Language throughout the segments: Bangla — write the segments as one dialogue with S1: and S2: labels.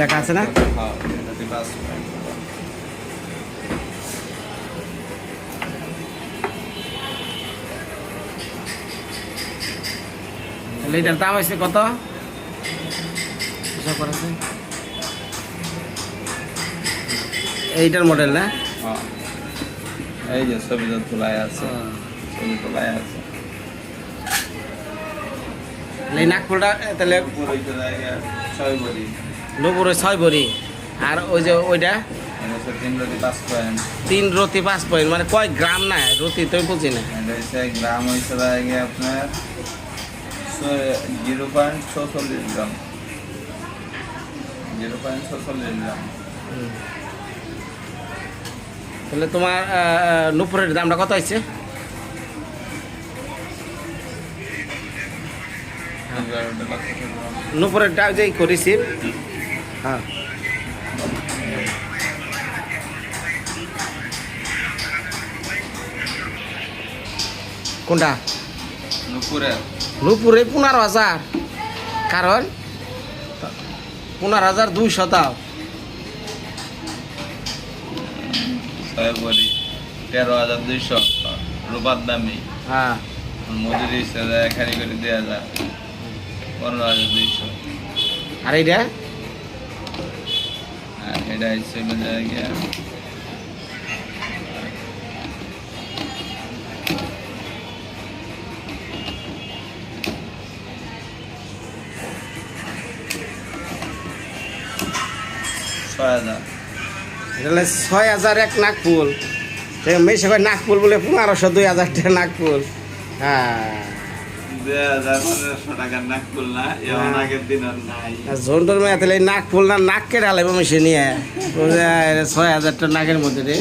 S1: লেখা আছে না?
S2: হ্যাঁ
S1: এটার দাম হয়েছে কত? এইটার মডেল না?
S2: হ্যাঁ। এই যে ছবি তো তোলাই আছে ছবি তোলাই আছে।
S1: এই নাগপুরটা তাহলে
S2: ছয় বড়ি।
S1: নপুরে ছয় ভরি আর ওই যে ওইটা?
S2: তিন রতি পাঁচ পয়েন্ট।
S1: মানে কয় গ্রাম না রতি তুমি বুঝি না।
S2: গ্রাম হয়েছে আপনার জিরো পয়েন্ট ছচল্লিশ গ্রাম। জিরো পয়েন্ট ছচল্লিশ গ্রাম।
S1: তাহলে তোমার নূপুরের দামটা কত হয়েছে নূপুরেরটা যে করেছি হ্যাঁ। কোনটা? নূপুরে পনেরো হাজার। কারণ? পনেরো হাজার
S2: ছয় বড়ি তেরো হাজার দুইশো। রূপার দামি।
S1: হ্যাঁ।
S2: মজুরি হিসেবে খালি করে দেওয়া যায়। পনেরো হাজার দুইশো।
S1: আর এইটা?
S2: আর এটা হিসেবে জায়গা ছয় হাজার
S1: এক মেশে কয় নাকফুল বলে পনেরোশো, দুই হাজার টাকা নাকফুল হ্যাঁ।
S2: দুই হাজার পনেরোশো টাকার নাক খুলনা এমন আগের দিন আর নাই।
S1: জোর মেয়ে তাহলে নাক ফুল না নাক কেটে আলাইবে মেশে নিয়ে। ছয় হাজার টাকা নাকের মধ্যে রে।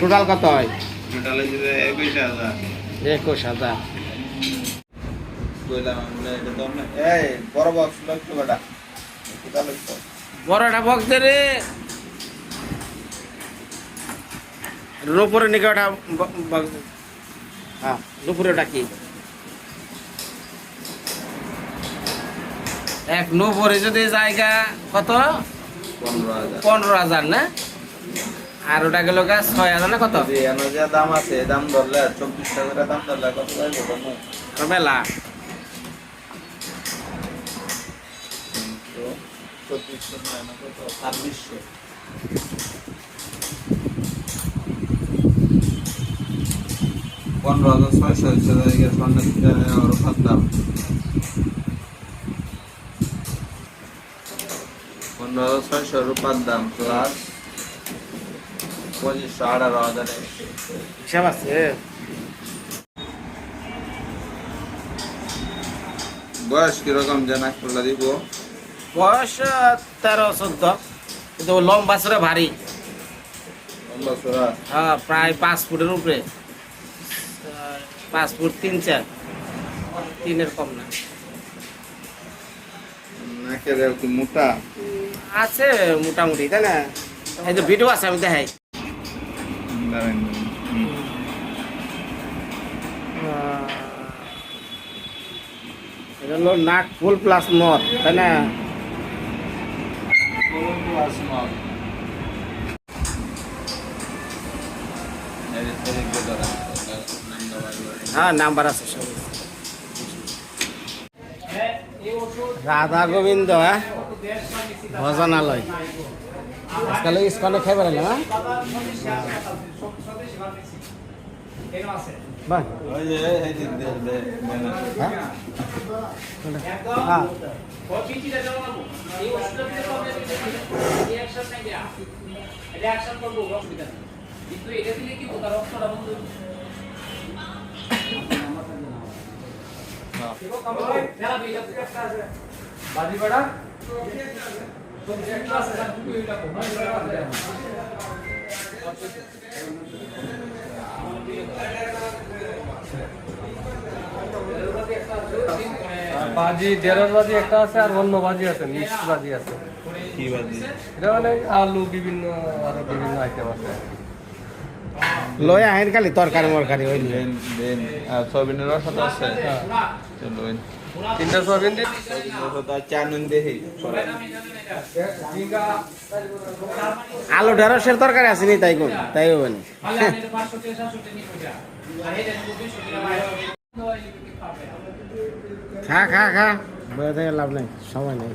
S1: টোটাল কত হয়?
S2: টোটাল একুশ হাজার।
S1: একুশ হাজার।
S2: বড় বক্স লক্ষ্য
S1: বড়টা বক্সে রে। বক্স হ্যাঁ নুপুরে ওটা কি? এক নুপুরে যদি জায়গা কত?
S2: পনেরো হাজার।
S1: হাজার না? আর ওটা গেল ছয় হাজার না কত?
S2: দাম আছে দাম ধরলে চব্বিশ টাকা দাম ধরলে কত
S1: মেলা
S2: চব্বিশশো ছাব্বিশশো। পনেরো হাজার ছয়শো হচ্ছে রূপার দাম পনেরো হাজার ছয়শো রূপার দাম প্লাস পঁচিশশো আঠারো হাজার
S1: হিসাব আছে
S2: বয়স কীরকম জানা খুলে দিব
S1: বয়স তেরো চোদ্দ। কিন্তু লম্বা সরে ভারী।
S2: লম্বা চড়া
S1: হ্যাঁ প্রায় পাঁচ ফুটের উপরে। পাঁচ ফুট তিন চার। তিনের কম না।
S2: নাকের একটু মোটা?
S1: আছে মোটামুটি তাই না? এই যে ভিডিও আছে আমি দেখাই। এটা হলো নাক ফুল প্লাস মদ তাই না?
S2: এই হয়।
S1: নাম্বার আছে সব। রাধা গোবিন্দ হ্যাঁ? ভজনালয়। আজকাল ইস্কনে খাই পারে না
S2: যে, দে,
S1: হ্যাঁ হ্যাঁ
S3: বাজি দেড়ের বাজি একটা আছে আর অন্য বাজি আছে মিক্স বাজি আছে।
S2: কি বাজি?
S3: এটা মানে আলু বিভিন্ন আরও বিভিন্ন আইটেম আছে।
S1: লই আহেন খালি তরকারি মরকারি হইলি।
S2: দেন, সয়াবিনের রসা আছে?
S3: তিনটা সোয়াবিন দিন?
S1: আলু ঢেঁড়সের তরকারি আছে নি তাই কোন তাই হবে না। খা খা খা। বয়ে থেকে লাভ নেই সময় নেই।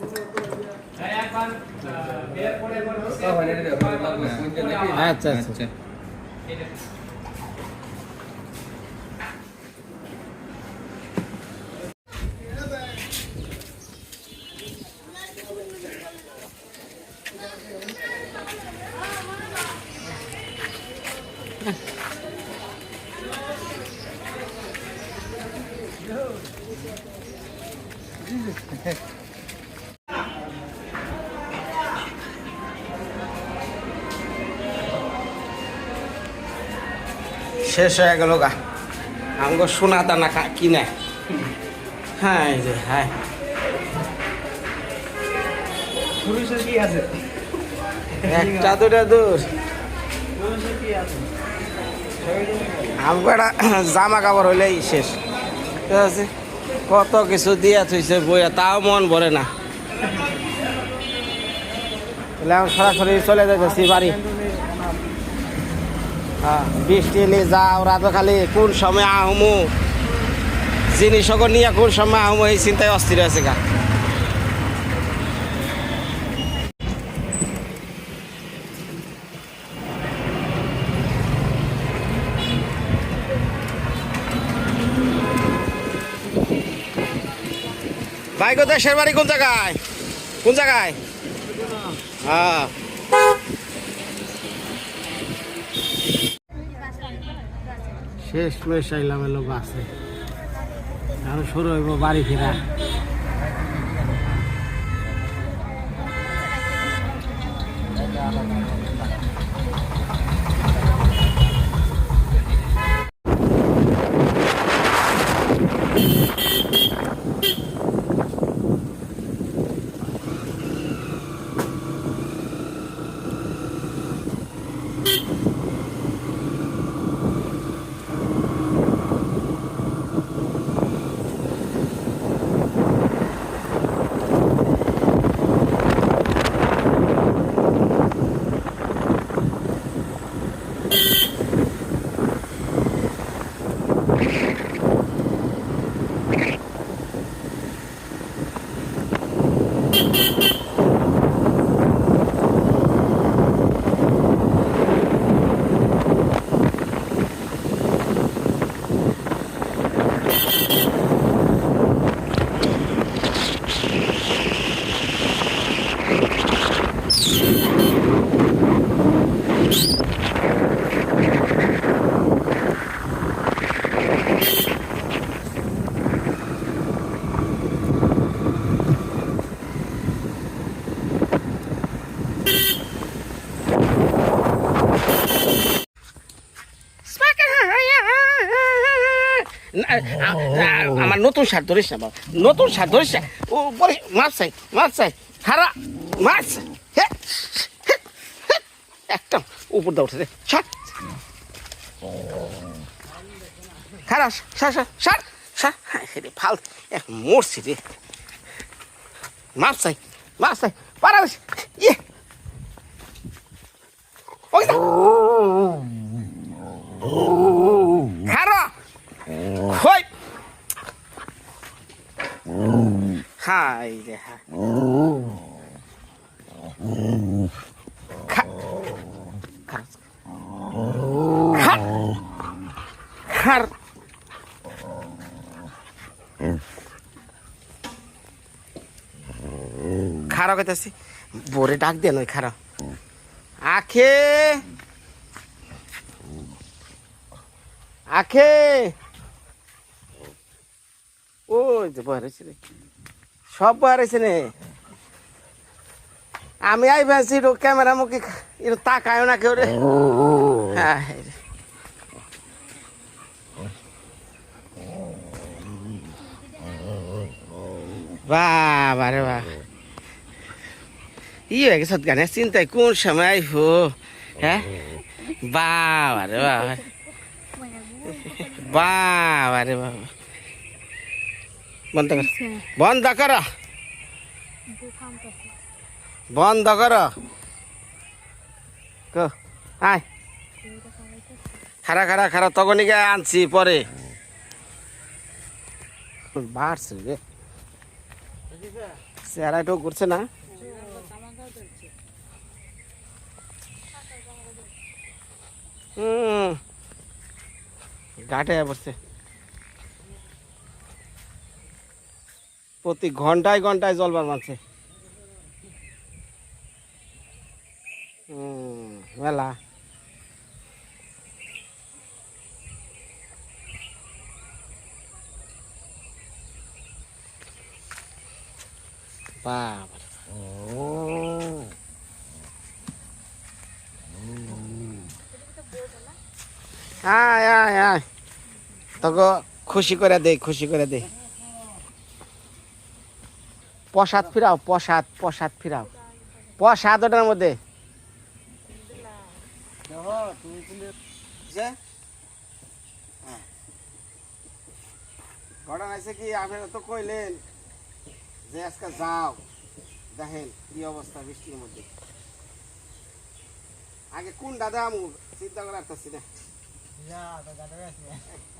S1: আচ্ছা আচ্ছা
S2: আচ্ছা।
S1: শেষ হয়ে গেল গা। আমগো সোনা দানা কিনে। হ্যাঁ এই যে হ্যাঁ একটা দুটা দূর। আমগো একটা জামা কাপড় হইলেই শেষ। ঠিক আছে? কত কিছু দিয়া থইছে বইয়া তাও মন ভরে না। তাহলে আমি সরাসরি চলে যাইতেছি বাড়ি। বৃষ্টি এলে যা ওরা তো খালি কোন সময় আহমু? জিনিস নিয়ে কোন সময় আহমু, এই চিন্তায় অস্থির আছে গা। ভাই গো দেশের বাড়ি কোন জায়গায়? কোন জায়গায়? হ্যাঁ। শেষ মেশ আইলাম এলো বাসে আর শুরু হইব বাড়ি ফেরা। নতুন সার ধরিস না বাবা। নতুন সার ধরিস না। ও পরে মাছ চাই মাছ চাই খারা মাছ। একদম উপর দা উঠে শার্ট খারা, সার সার সার সার। রে ফাল এক মরছি রে। মাছ চাই মাছ চাই পারা ইয়ে। ওই দা। খারা Hoi! Kak. Kar. Kar. Kar. খারাপ কইতাছি বরে ডাক দেন ওই খারাপ আখে আখে ওই যে বহার রে সব হয়েছে নে। আমি আই তো ক্যামেরা মুখে তাকায় না কেউ রে। হ্যাঁ রে। বাবা রে বাবা। ই হয়ে গেছে গানে, চিন্তায় কোন সময় আইবো? হ্যাঁ? বাবা রে বাবা। বাবা রে বাবা। বন্ধ কর। বন্ধ কর। বন্ধ কর। আয়। খারা খারা খারা তখনই আনছি পরে। বাড়ছে রে। চেহারাটাও করছে না? হুম ঘাটে বসছে প্রতি ঘন্টায় ঘন্টায় জলবার হুম মেলা। আয় আয় খুশি করে দে খুশি করে দে। প্রসাদ ফিরাও প্রসাদ প্রসাদ ফিরাও। প্রসাদ ওটার মধ্যে। হ্যাঁ। ঘটনা আছে কি আপনারা তো কইলেন যে আজকে যাও। দেখেন কি অবস্থা বৃষ্টির মধ্যে। আগে কোন দাদা আমু? চিন্তা না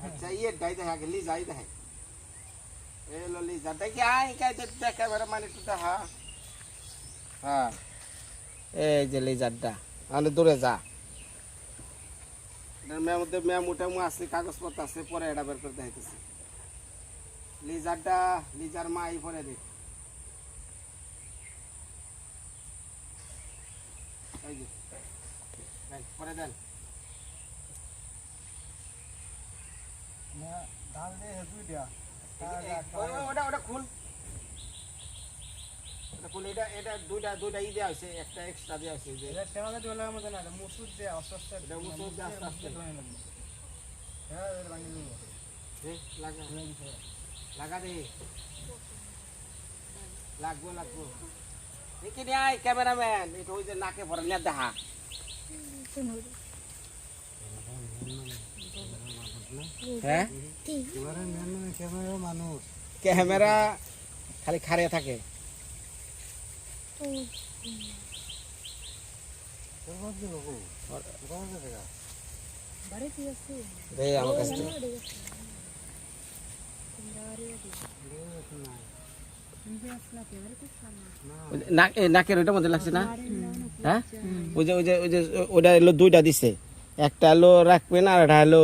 S1: আচ্ছা ইয়ে ডাই দেখে আগে লি যাই দেখে। এলো লি যা দেখি আই কাই দেখা বেড়ে মানে একটু দেখা। হ্যাঁ। এই যে লেজারটা আমি দূরে যা। মধ্যে মেয়ে মোটামু আছে কাগজপত্র আছে পরে এটা বের করে দেখাইতেছি। লিজারটা লিজার মা এই পরে দেখ দেন, পরে দেন ওই- ওই- ওটা ওটা এটা এটা দুইটা দুইটা ই দেওয়া হয়েছে একটা এক্সট্রা দেওয়া হয়েছে যে। এটা মুসুর দিয়ে আস্তে আস্তে দে, লাগা। লাগা দে। লাগবো লাগবো। আয় ক্যামেরাম্যান। এটা ওই যে নাকে ভরে নিয়ে দেখা। হ্যাঁ? ক্যামেরা খালি খাড়িয়ে থাকে। নাকের ওইটার মধ্যে লাগছে না? হ্যাঁ? ওই যে ওই যে ওই যে, ওইটা এলো দুইটা দিছে। একটা এলো রাখবেন আর এটা হলো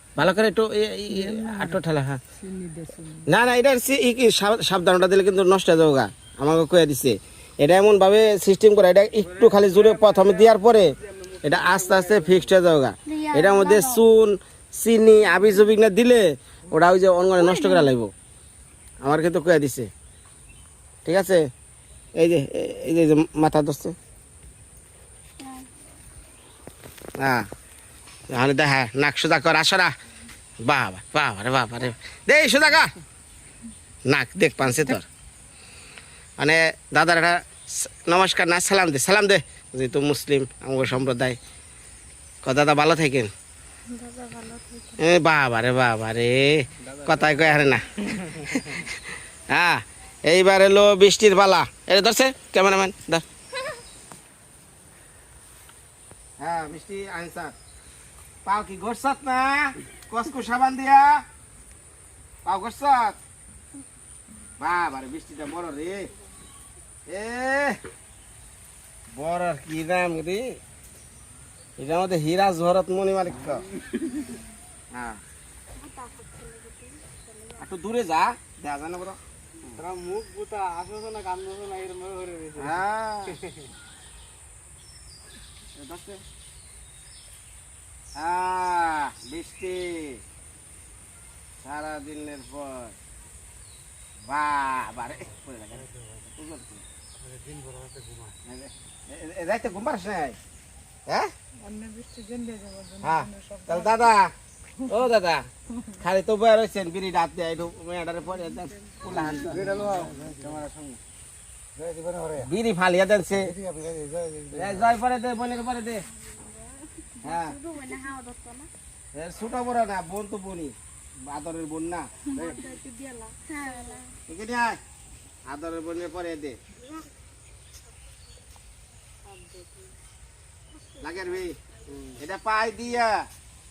S1: ভালো করে একটু আটো ঠেলা হ্যাঁ। না না এটা কি সাব- সাবধান ওটা দিলে কিন্তু নষ্ট হয়ে যাব গা। আমাকে কয়ে দিছে। এটা এমন ভাবে সিস্টেম করে এটা একটু খালি জোরে প্রথমে দেওয়ার পরে এটা আস্তে আস্তে ফিক্সড হয়ে যাব গা। এটার মধ্যে চুন চিনি আবি না দিলে ওটা ওই যে অনগণে নষ্ট করা লাগবো আমার কিন্তু কয়ে দিছে। ঠিক আছে? এই যে এই যে এই যে মাথা ধরছে। হ্যাঁ। তাহলে দেখা নাক সোজা কর আসরা বাবা বাবা রে বাবা রে। দে সোজা কর নাক দেখ পানছে তোর। মানে দাদার একটা নমস্কার না সালাম দে সালাম দে। যেহেতু মুসলিম আমার সম্প্রদায়। ক দাদা ভালো থাকেন? এ বাবা রে বাবা রে। কথায় কয় হারে না। হ্যাঁ এইবার এলো বৃষ্টির পালা এটা ধরছে ক্যামেরাম্যান ধর। হ্যাঁ মিষ্টি আনসার পাও কি ঘরসাত না? কসকু সাবান দিয়া। পাও ঘরসাত বাবা রে বৃষ্টিটা বড় রে। এ বড় কি দাম রে? এটার মধ্যে হীরা জহরত মনি মালিক তো। হ্যাঁ। একটু দূরে যা। দেখা যায় না বড়।
S3: মুখ বুতা আসো না কান না এরম করে
S1: হ্যাঁ। আহ, বৃষ্টি। সারা দিনের পর রাইতে ঘুম পাস নাই? হ্যাঁ? হ্যাঁ। তাহলে দাদা ও দাদা খালি তো বয়ে রয়েছেন বিড়ি দিয়ে একটু মেয়েটারে পরে বিড়ি ফালিয়া দেন সে জয় পরে দে বোনের পরে দে। হ্যাঁ। ছোট বড় না বোন তো বোনই। আদরের বোন না। আদরের বোনের পরে দে। লাগের ভাই। এটা পাই দিয়া।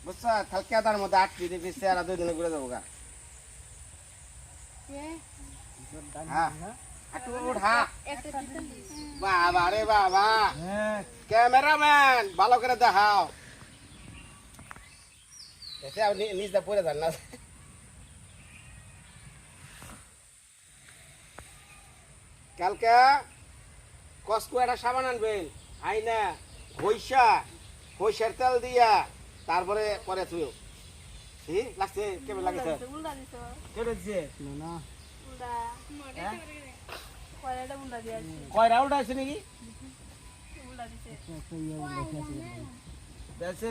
S1: বুঝছ? থালকে আদার মধ্যে আটটি দিয়ে পিছিয়ে আর দুই দিনে ঘুরে যাব গা। হ্যাঁ। বাবা রে বাবা। ক্যামেরাম্যান ভালো করে দেখাও। এসে আপনি নিজটা পরে যান না। কালকে কসকো একটা সাবান আনবেন আইনা ঘইসা ঘইসার তেল দিয়া তারপরে পরে তুই হি লাগছে কেমন লাগছে? কেমন দিছে কয় রাউন্ড আছে? নাকি? দেখছে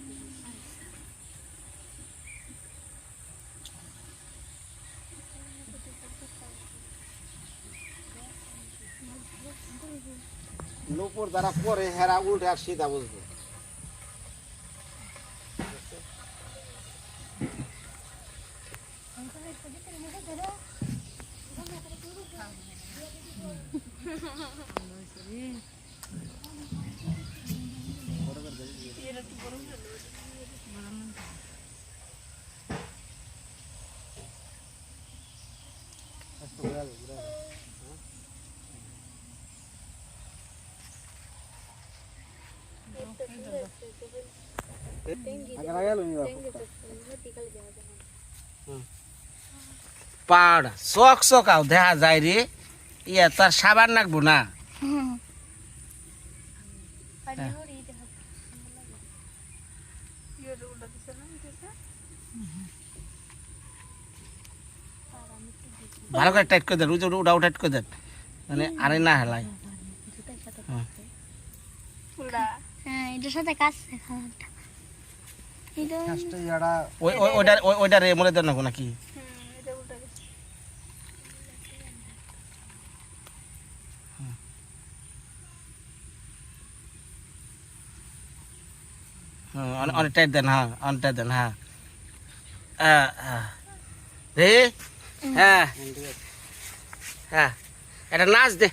S1: নুপুর দ্বারা পরে হেরা উল্টে আর সিধা বুঝবে। ভালো করে টাইট করে দেন উঠাও টাইট করে দেন। মানে আরে না হেলাই
S4: হ্যাঁ এটার সাথে কাজ শেখানোটা
S1: ওই ওই ওইটার ওই মনে দেন নাকি? দেন হ্যাঁ দেন হ্যাঁ। আহ, আহ। রে হ্যাঁ। হ্যাঁ এটা নাচ দে।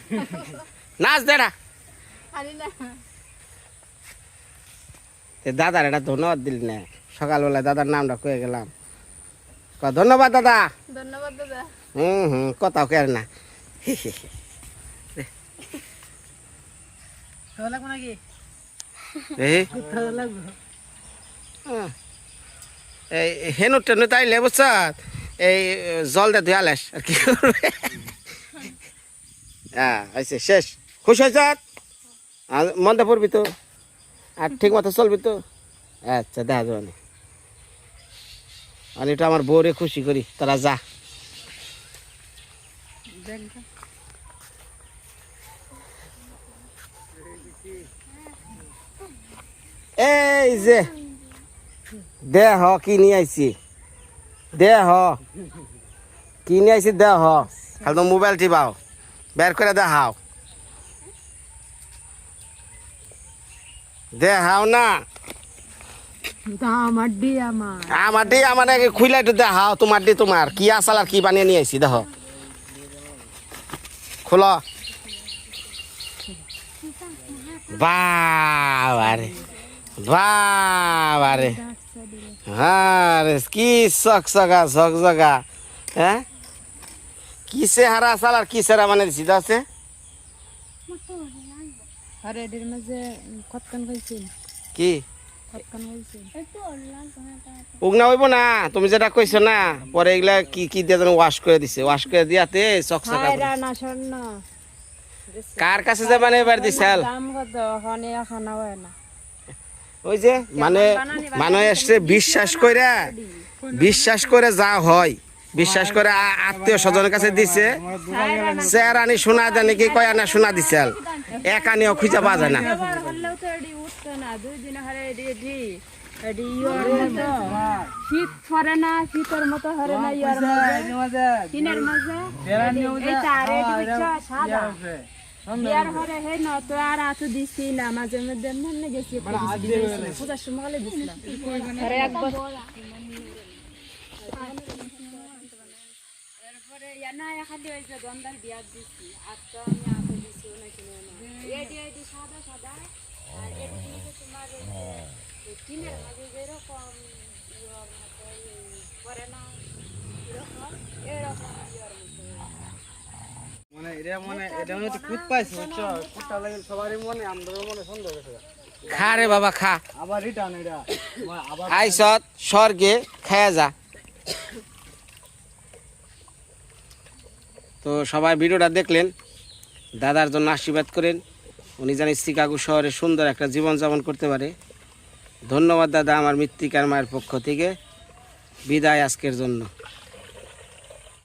S1: নাচ দে না। দাদার এটা ধন্যবাদ দিলি না। সকালবেলা দাদার নামটা কয়ে গেলাম। ক, ধন্যবাদ দাদা।
S4: ধন্যবাদ দাদা।
S1: হুম হুম কথাও কে না। এই। এই হেনু টেনু তাইলে বুঝছ? এই জল দিয়ে ধুয়ালেস আর কি করবে? হ্যাঁ শেষ। খুশ হয়েছ? মন্দা পড়বি তো আর ঠিক মতো চলবি তো? আচ্ছা দেখা যাবে না। আর এটা আমার বউরে খুশি করি, তোরা যা। এই যে, দেহ কি নিয়ে আইছি? দেহ কি নিয়ে আইছি? দেহ। খালি মোবাইল টিপাও বের করে দেখাও। দেখাও না।
S5: আমার ডি আমার
S1: আমার ডি আমার খুইলা একটু দেখাও, তোমার ডি কি আসাল আর কি বানিয়ে নিয়ে আইছি, দেখো। খোলো। বাবারে বাবারে। হ্যাঁ রে কি চক চকা চক চকা হ্যাঁ? কি চেহারা আসাল আর কি চেহারা মানে দিছি আছে
S5: আর এদের মাঝে কতক্ষণ হয়েছিল
S1: কি?
S5: কতক্ষণ হয়েছিল
S4: একটু অল্লাহ তোমার
S1: উগনা হইব না তুমি যেটা কইছো না পরে এগুলা কি কি দিয়ে যেন ওয়াশ করে দিছে ওয়াশ করে দিয়াতে চকচকা
S5: রানা স্বর্ণ
S1: কার কাছে যে মানে এবার দিছাল ওই যে মানে এসছে বিশ্বাস করে বিশ্বাস করে যা হয়। বিশ্বাস করে আত্মীয় স্বজনের কাছে দিছে। স্যার আনি শোনা জানি কি কয় আনা শোনা দিছাল এক আনিও খুঁজে পাওয়া যায় না।
S5: মতো দিছি এক বছর না খালি হয়েছে গন্ধার বিয়ার দিছি। আর তো আমি আতো দিছি নাকি না এডি এডি সাদা সাদা। আর এডি নিচে তোমার এই যে এই টিনের মাঝে যেরকম ইয়র মতো এই না এরকম এরকম ইয়র মতো।
S3: মানে এটা মানে এটা মানে কুত পাইছে বুঝছ? কুতটা লাগে সবারই মনে আমাদের মনে সন্দেহ গেছে
S1: খা রে বাবা খা।
S3: আবার রিটার্ন এটা। আবার
S1: আইসত স্বর্গে খায়া যা। তো সবাই ভিডিওটা দেখলেন, দাদার জন্য আশীর্বাদ করেন। উনি জানি শিকাগো শহরে সুন্দর একটা জীবন জীবনযাপন করতে পারে। ধন্যবাদ দাদা আমার মৃত্তিকার মায়ের পক্ষ থেকে। বিদায় আজকের জন্য।